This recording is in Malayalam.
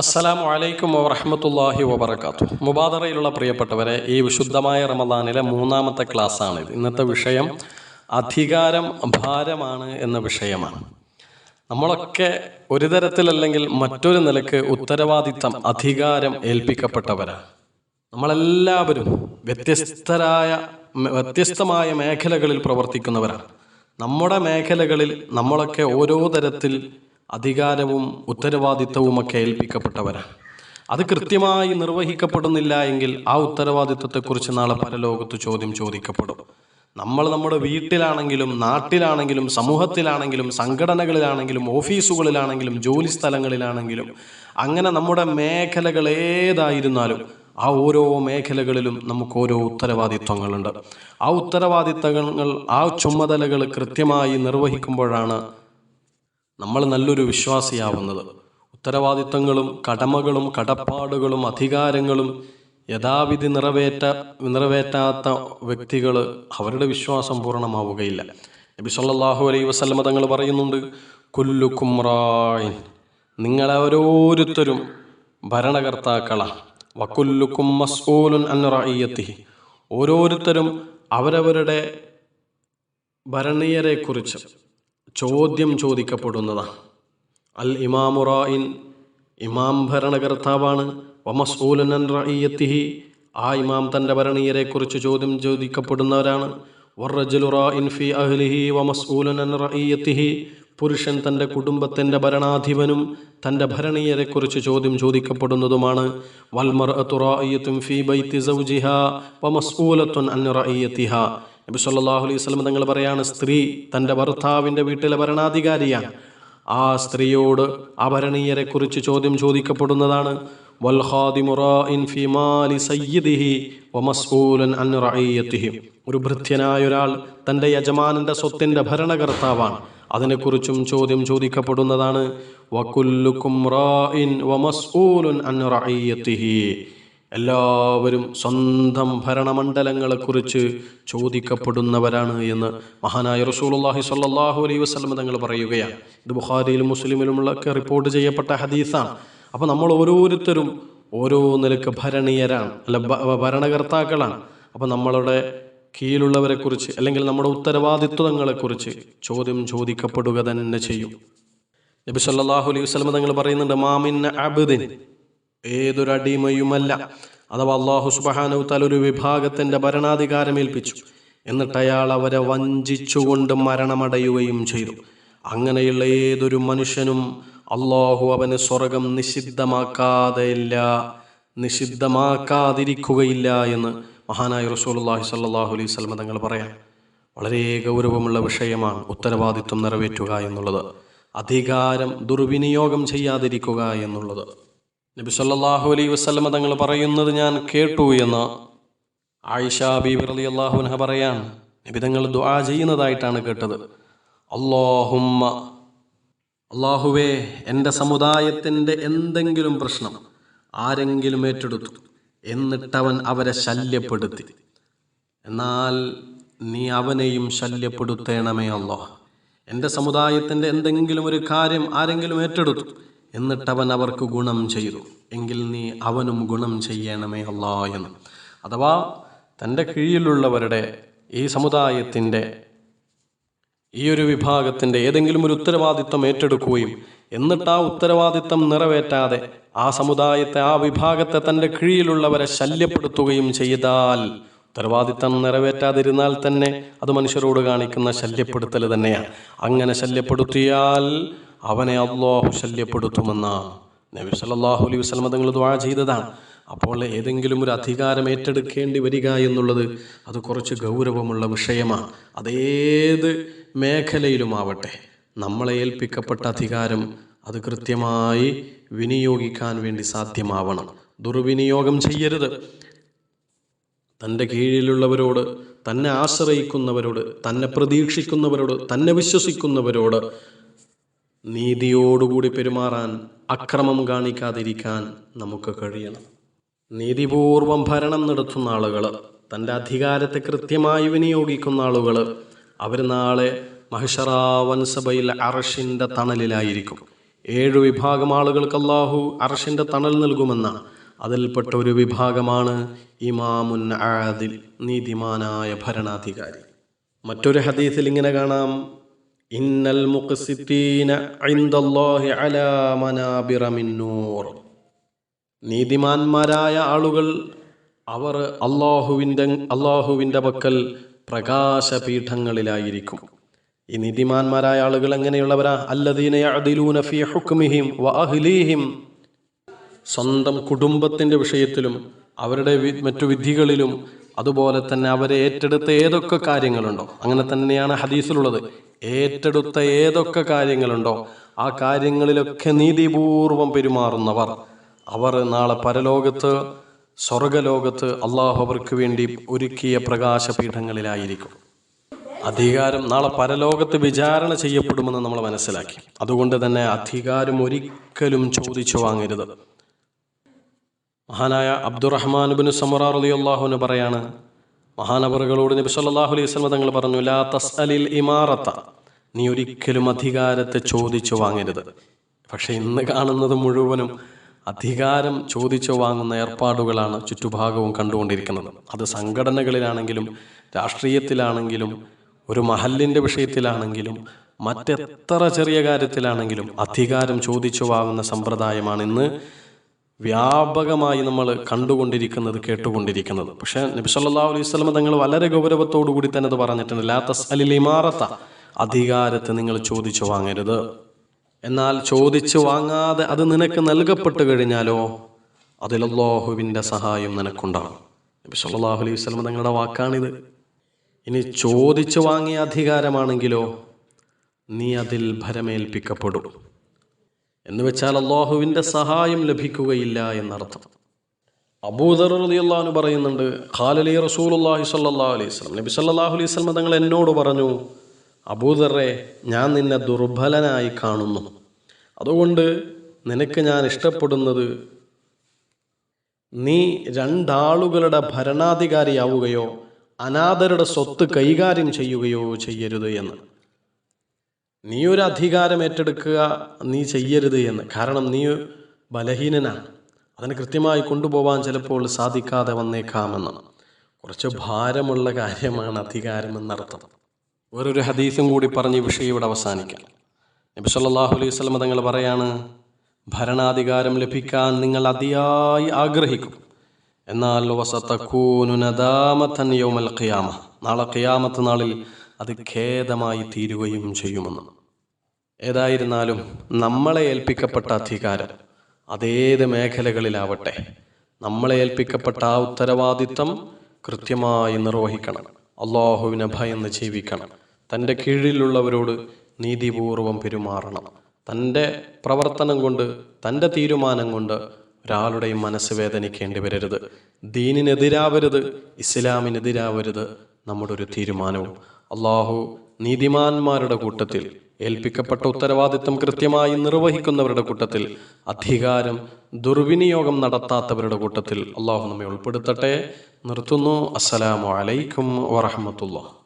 അസ്സലാമു അലൈക്കും വറഹമത്തല്ലാഹി വബർക്കാത്തു മുബാദറയിലുള്ള പ്രിയപ്പെട്ടവരെ ഈ വിശുദ്ധമായ റമദാനിലെ മൂന്നാമത്തെ ക്ലാസ്സാണ് ഇന്നത്തെ വിഷയം അധികാരം ഭാരമാണ് എന്ന വിഷയമാണ്. നമ്മളൊക്കെ ഒരു തരത്തിലല്ലെങ്കിൽ മറ്റൊരു നിലയ്ക്ക് ഉത്തരവാദിത്തം അധികാരം ഏൽപ്പിക്കപ്പെട്ടവരാണ്. നമ്മളെല്ലാവരും വ്യത്യസ്തരായ വ്യത്യസ്തമായ മേഖലകളിൽ പ്രവർത്തിക്കുന്നവരാണ്. നമ്മുടെ മേഖലകളിൽ നമ്മളൊക്കെ ഓരോ തരത്തിൽ അധികാരവും ഉത്തരവാദിത്തവുമൊക്കെ ഏൽപ്പിക്കപ്പെട്ടവരാണ് അത് കൃത്യമായി നിർവഹിക്കപ്പെടുന്നില്ല എങ്കിൽ ആ ഉത്തരവാദിത്വത്തെക്കുറിച്ച് നാളെ പരലോകത്ത് ചോദ്യം ചോദിക്കപ്പെടും. നമ്മൾ നമ്മുടെ വീട്ടിലാണെങ്കിലും നാട്ടിലാണെങ്കിലും സമൂഹത്തിലാണെങ്കിലും സംഘടനകളിലാണെങ്കിലും ഓഫീസുകളിലാണെങ്കിലും ജോലി സ്ഥലങ്ങളിലാണെങ്കിലും അങ്ങനെ നമ്മുടെ മേഖലകൾ ഏതായിരുന്നാലും ആ ഓരോ മേഖലകളിലും നമുക്ക് ഓരോ ഉത്തരവാദിത്വങ്ങളുണ്ട്. ആ ഉത്തരവാദിത്തങ്ങൾ ആ ചുമതലകൾ കൃത്യമായി നിർവഹിക്കുമ്പോഴാണ് നമ്മൾ നല്ലൊരു വിശ്വാസിയാവുന്നത്. ഉത്തരവാദിത്തങ്ങളും കടമകളും കടപ്പാടുകളും അധികാരങ്ങളും യഥാവിധി നിറവേറ്റ നിറവേറ്റാത്ത വ്യക്തികൾ അവരുടെ വിശ്വാസം പൂർണമാവുകയില്ല. നബി സല്ലാഹു അലൈ വസ്ലമ തങ്ങൾ പറയുന്നുണ്ട് കുല്ലുക്കും റായിൻ നിങ്ങളെ ഓരോരുത്തരും ഭരണകർത്താക്കളാണ്. വക്കുല്ലുക്കും മസ്ഊലുൻ അൻ റഅയ്യത്തിഹി ഓരോരുത്തരും അവരവരുടെ ഭരണീയരെക്കുറിച്ച് ചോദ്യം ചോദിക്കപ്പെടുന്നതാണ് അൽ ഇമാമുറായിൻ ഇമാം ഭരണകർത്താവാണ്. വമസ്ഊലനൻ റായിയത്തിഹി ആ ഇമാം തന്റെ ഭരണീയരെക്കുറിച്ച് ചോദ്യം ചോദിക്കപ്പെടുന്നവരാണ്. ഫി അഹ്ലിഹി വമസ്ഊലനൻ റായിയത്തിഹി പുരുഷൻ തന്റെ കുടുംബത്തിന്റെ ഭരണാധിപനും തന്റെ ഭരണീയരെക്കുറിച്ച് ചോദ്യം ചോദിക്കപ്പെടുന്നതുമാണ്. വൽമർ ഫി ബൈത്തി സൗജിഹ വമസ്ഊലത്തുൻ അൻ റഅയ്യത്തിഹ നബി സല്ലല്ലാഹു അലൈഹി വസല്ലം തങ്ങൾ പറയാണ് സ്ത്രീ തന്റെ ഭർത്താവിന്റെ വീട്ടിലെ ഭരണാധികാരിയാണ്. ആ സ്ത്രീയോട് അഭരണീയരെ കുറിച്ച് ചോദ്യം ചോദിക്കപ്പെടുന്നതാണ് ഒരു ഭൃത്യനായ ഒരാൾ തന്റെ യജമാനന്റെ സ്വത്തിന്റെ ഭരണകർത്താവാണ്. അതിനെക്കുറിച്ചും ചോദ്യം ചോദിക്കപ്പെടുന്നതാണ് വകുല്ലുക്കും എല്ലാവരും സ്വന്തം ഭരണമണ്ഡലങ്ങളെക്കുറിച്ച് ചോദിക്കപ്പെടുന്നവരാണ് എന്ന് മഹാനായ റസൂലുള്ളാഹി സ്വല്ലല്ലാഹു അലൈഹി വസല്ലം തങ്ങൾ പറയുകയാണ്. ഇത് ബുഖാരിയിലും മുസ്ലിമിലുമുള്ളൊക്കെ റിപ്പോർട്ട് ചെയ്യപ്പെട്ട ഹദീസാണ്. അപ്പോൾ നമ്മൾ ഓരോരുത്തരും ഓരോ നിലയ്ക്ക് ഭരണീയരാണ് അല്ല ഭരണകർത്താക്കളാണ്. അപ്പോൾ നമ്മളുടെ കീഴിലുള്ളവരെക്കുറിച്ച് അല്ലെങ്കിൽ നമ്മുടെ ഉത്തരവാദിത്വങ്ങളെക്കുറിച്ച് ചോദ്യം ചോദിക്കപ്പെടുക തന്നെ ചെയ്യും. നബി സല്ലല്ലാഹു അലൈഹി വസല്ലം തങ്ങൾ പറയുന്നുണ്ട് മാമിൻ അബ്ദിൻ. ഏതൊരു അടിമയുമല്ല. അഥവാ അള്ളാഹു സുബഹാനവുത്താൽ ഒരു വിഭാഗത്തിന്റെ ഭരണാധികാരം ഏൽപ്പിച്ചു. എന്നിട്ട് അയാൾ അവരെ വഞ്ചിച്ചുകൊണ്ട് മരണമടയുകയും ചെയ്തു. അങ്ങനെയുള്ള ഏതൊരു മനുഷ്യനും അള്ളാഹു അവന് സ്വർഗം നിഷിദ്ധമാക്കാതെയില്ല നിഷിദ്ധമാക്കാതിരിക്കുകയില്ല എന്ന് മഹാനായ റസൂലുള്ളാഹി സ്വല്ലല്ലാഹു അലൈഹി വസല്ലം തങ്ങൾ പറയാം. വളരെ ഗൗരവമുള്ള വിഷയമാണ് ഉത്തരവാദിത്വം നിറവേറ്റുക എന്നുള്ളത്. അധികാരം ദുർവിനിയോഗം ചെയ്യാതിരിക്കുക എന്നുള്ളത്. നബി സല്ലല്ലാഹു അലൈഹി വസല്ലമ തങ്ങൾ പറയുന്നത് ഞാൻ കേട്ടു എന്ന് ആയിഷ ബീബി അലി അൻഹ പറയാൻ നബി തങ്ങൾ ദുആ ചെയ്യുന്നതായിട്ടാണ് കേട്ടത്. അള്ളാഹുമ്മ അള്ളാഹുവേ എന്റെ സമുദായത്തിന്റെ എന്തെങ്കിലും പ്രശ്നം ആരെങ്കിലും ഏറ്റെടുത്തു എന്നിട്ടവൻ അവരെ ശല്യപ്പെടുത്തി. എന്നാൽ നീ അവനെയും ശല്യപ്പെടുത്തേണമേ അല്ലോ എന്റെ സമുദായത്തിന്റെ എന്തെങ്കിലും ഒരു കാര്യം ആരെങ്കിലും ഏറ്റെടുത്തു എന്നിട്ടവൻ അവർക്ക് ഗുണം ചെയ്തു. എങ്കിൽ നീ അവനും ഗുണം ചെയ്യണമേ അല്ലാ എന്ന്. അഥവാ തന്റെ കീഴിലുള്ളവരുടെ ഈ സമുദായത്തിന്റെ ഈ ഒരു വിഭാഗത്തിന്റെ ഏതെങ്കിലും ഒരു ഉത്തരവാദിത്വം ഏറ്റെടുക്കുകയും എന്നിട്ട് ആ ഉത്തരവാദിത്വം നിറവേറ്റാതെ ആ സമുദായത്തെ ആ വിഭാഗത്തെ തന്റെ കീഴിലുള്ളവരെ ശല്യപ്പെടുത്തുകയും ചെയ്താൽ ഉത്തരവാദിത്തം നിറവേറ്റാതിരുന്നാൽ തന്നെ അത് മനുഷ്യരോട് കാണിക്കുന്ന ശല്യപ്പെടുത്തൽ തന്നെയാണ്. അങ്ങനെ ശല്യപ്പെടുത്തിയാൽ അവനെ അള്ളാഹു ശല്യപ്പെടുത്തുമെന്ന് നബി സല്ലല്ലാഹു അലൈഹി വസ്ലമ തങ്ങൾ ദുആ ചെയ്തതാണ്. അപ്പോൾ ഏതെങ്കിലും ഒരു അധികാരം ഏറ്റെടുക്കേണ്ടി വരിക എന്നുള്ളത് അത് കുറച്ച് ഗൗരവമുള്ള വിഷയമാണ് അതേത് മേഖലയിലുമാവട്ടെ നമ്മളെ ഏൽപ്പിക്കപ്പെട്ട അധികാരം അത് കൃത്യമായി വിനിയോഗിക്കാൻ വേണ്ടി സാധ്യമാവണം. ദുർവിനിയോഗം ചെയ്യരുത്. തന്റെ കീഴിലുള്ളവരോട് തന്നെ ആശ്രയിക്കുന്നവരോട് തന്നെ പ്രതീക്ഷിക്കുന്നവരോട് തന്നെ വിശ്വസിക്കുന്നവരോട് നീതിയോടുകൂടി പെരുമാറാൻ അക്രമം കാണിക്കാതിരിക്കാൻ നമുക്ക് കഴിയണം. നീതിപൂർവം ഭരണം നടത്തുന്ന ആളുകൾ തന്റെ അധികാരത്തെ കൃത്യമായി വിനിയോഗിക്കുന്ന ആളുകൾ അവർ നാളെ മഹിഷറാവൻസഭയിൽ അറഷിന്റെ തണലിലായിരിക്കും. ഏഴ് വിഭാഗം ആളുകൾക്ക് അള്ളാഹു അറഷിന്റെ തണൽ നൽകുമെന്നാണ് അതിൽപ്പെട്ട ഒരു വിഭാഗമാണ് ഇമാമുൻ ആദിൽ നീതിമാനായ ഭരണാധികാരി. മറ്റൊരു ഹദീസിൽ ഇങ്ങനെ കാണാം. ഇന്നൽ അലാ മനാബിറ നീതിമാന്മാരായ ആളുകൾ അവർ അള്ളാഹുവിന്റെ അള്ളാഹുവിന്റെ പക്കൽ പ്രകാശപീഠങ്ങളിലായിരിക്കും. ഈ നീതിമാന്മാരായ ആളുകൾ എങ്ങനെയുള്ളവരാ? അല്ലദീന ഹുക്മിഹിം വ അഹ്ലീഹിം. സ്വന്തം കുടുംബത്തിന്റെ വിഷയത്തിലും അവരുടെ മറ്റു വിധികളിലും അതുപോലെ തന്നെ അവരെ ഏറ്റെടുത്ത ഏതൊക്കെ കാര്യങ്ങളുണ്ടോ? അങ്ങനെ തന്നെയാണ് ഹദീസിലുള്ളത്. ഏറ്റെടുത്ത ഏതൊക്കെ കാര്യങ്ങളുണ്ടോ ആ കാര്യങ്ങളിലൊക്കെ നീതിപൂർവം പെരുമാറുന്നവർ. അവർ നാളെ പരലോകത്ത് സ്വർഗലോകത്ത് അള്ളാഹു അവർക്ക് വേണ്ടി ഒരുക്കിയ പ്രകാശപീഠങ്ങളിലായിരിക്കും. അധികാരം നാളെ പരലോകത്ത് വിചാരണ ചെയ്യപ്പെടുമെന്ന് നമ്മൾ മനസ്സിലാക്കി. അതുകൊണ്ട് തന്നെ അധികാരം ഒരിക്കലും ചോദിച്ചു വാങ്ങരുത്. മഹാനായ അബ്ദുറഹ്മാൻ ബിൻ സമുറ അലി അള്ളാഹുവിന് പറയാണ് മഹാനവറുകളോട് നബി സല്ലല്ലാഹു അലൈഹി വസല്ലം തങ്ങൾ പറഞ്ഞു ലാ തസ്അലിൽ ഇമാറത്ത. നീ ഒരിക്കലും അധികാരത്തെ ചോദിച്ചു വാങ്ങരുത്. പക്ഷെ ഇന്ന് കാണുന്നത് മുഴുവനും അധികാരം ചോദിച്ചു വാങ്ങുന്ന ഏർപ്പാടുകളാണ് ചുറ്റുഭാഗവും കണ്ടുകൊണ്ടിരിക്കുന്നത്. അത് സംഘടനകളിലാണെങ്കിലും രാഷ്ട്രീയത്തിലാണെങ്കിലും ഒരു മഹലിന്റെ വിഷയത്തിലാണെങ്കിലും മറ്റെത്ര ചെറിയ കാര്യത്തിലാണെങ്കിലും അധികാരം ചോദിച്ചു വാങ്ങുന്ന സമ്പ്രദായമാണ് ഇന്ന് വ്യാപകമായി നമ്മൾ കണ്ടുകൊണ്ടിരിക്കുന്നത് കേട്ടുകൊണ്ടിരിക്കുന്നത്. പക്ഷേ നബി സല്ലല്ലാഹു അലൈഹി വസല്ലം തങ്ങൾ വളരെ ഗൗരവത്തോടു കൂടി തന്നെ അത് പറഞ്ഞിട്ടുണ്ട്. ലാ തസ്അലിൽ ഇമാറത്ത. അധികാരത്തെ നിങ്ങൾ ചോദിച്ചു വാങ്ങരുത്. എന്നാൽ ചോദിച്ചു വാങ്ങാതെ അത് നിനക്ക് നൽകപ്പെട്ടു കഴിഞ്ഞാലോ അതിൽ അല്ലാഹുവിന്റെ സഹായം നിനക്കുണ്ടാകും. നബി സല്ലല്ലാഹു അലൈഹി വസല്ലം തങ്ങളുടെ വാക്കാണിത്. ഇനി ചോദിച്ചു വാങ്ങിയ അധികാരമാണെങ്കിലോ നീ അതിൽ ഭരമേൽപ്പിക്കപ്പെടും. എന്ന് വെച്ചാൽ അള്ളാഹുവിന്റെ സഹായം ലഭിക്കുകയില്ല എന്നർത്ഥം. അബൂദർ റളിയല്ലാഹു പറയുന്നുണ്ട് ഖാലലി റസൂലുള്ളാഹി സ്വല്ലല്ലാഹു അലൈഹി വസല്ലം. നബി സല്ലല്ലാഹു അലൈഹി വസല്ലം തങ്ങൾ എന്നോട് പറഞ്ഞു അബൂദറെ ഞാൻ നിന്നെ ദുർബലനായി കാണുന്നു. അതുകൊണ്ട് നിനക്ക് ഞാൻ ഇഷ്ടപ്പെടുന്നത് നീ രണ്ടാളുകളുടെ ഭരണാധികാരിയാവുകയോ അനാഥരുടെ സ്വത്ത് കൈകാര്യം ചെയ്യുകയോ ചെയ്യരുത് എന്ന്. നീ ഒരു അധികാരം ഏറ്റെടുക്കുക നീ ചെയ്യരുത് എന്ന്. കാരണം നീ ബലഹീനനാണ്. അതിന് കൃത്യമായി കൊണ്ടുപോകാൻ ചിലപ്പോൾ സാധിക്കാതെ വന്നേക്കാമെന്ന്. കുറച്ച് ഭാരമുള്ള കാര്യമാണ് അധികാരം എന്നർത്ഥം. വേറൊരു ഹദീസും കൂടി പറഞ്ഞ് വിഷയം ഇവിടെ അവസാനിക്കാം. നബി സല്ലല്ലാഹു അലൈഹി വസല്ലം തങ്ങൾ പറയാണ് ഭരണാധികാരം ലഭിക്കാൻ നിങ്ങൾ അതിയായി ആഗ്രഹിക്കും. എന്നാൽ യൗമൽ ഖിയാമ. നാളെ ഖിയാമത്ത് നാളിൽ അത് ഖേദമായി തീരുകയും ചെയ്യുമെന്ന്. ഏതായിരുന്നാലും നമ്മളെ ഏൽപ്പിക്കപ്പെട്ട അധികാരം അതേത് മേഖലകളിലാവട്ടെ നമ്മളെ ഏൽപ്പിക്കപ്പെട്ട ആ ഉത്തരവാദിത്തം കൃത്യമായി നിർവഹിക്കണം. അള്ളാഹുവിനെ ഭയന്ന് ജീവിക്കണം. തന്റെ കീഴിലുള്ളവരോട് നീതിപൂർവം പെരുമാറണം. തന്റെ പ്രവർത്തനം കൊണ്ട് തന്റെ തീരുമാനം കൊണ്ട് ഒരാളുടെയും മനസ്സ് വേദനിക്കേണ്ടി വരരുത്. ദീനിനെതിരാവരുത് ഇസ്ലാമിനെതിരാവരുത്. നമ്മുടെ ഒരു തീരുമാനവും അള്ളാഹു നീതിമാന്മാരുടെ കൂട്ടത്തിൽ ഏൽപ്പിക്കപ്പെട്ട ഉത്തരവാദിത്തം കൃത്യമായി നിർവഹിക്കുന്നവരുടെ കൂട്ടത്തിൽ അധികാരം ദുർവിനിയോഗം നടത്താത്തവരുടെ കൂട്ടത്തിൽ അള്ളാഹു നമ്മെ ഉൾപ്പെടുത്തട്ടെ. നിർത്തുന്നു. അസ്സലാമു അലൈക്കും വറഹമത്തുള്ള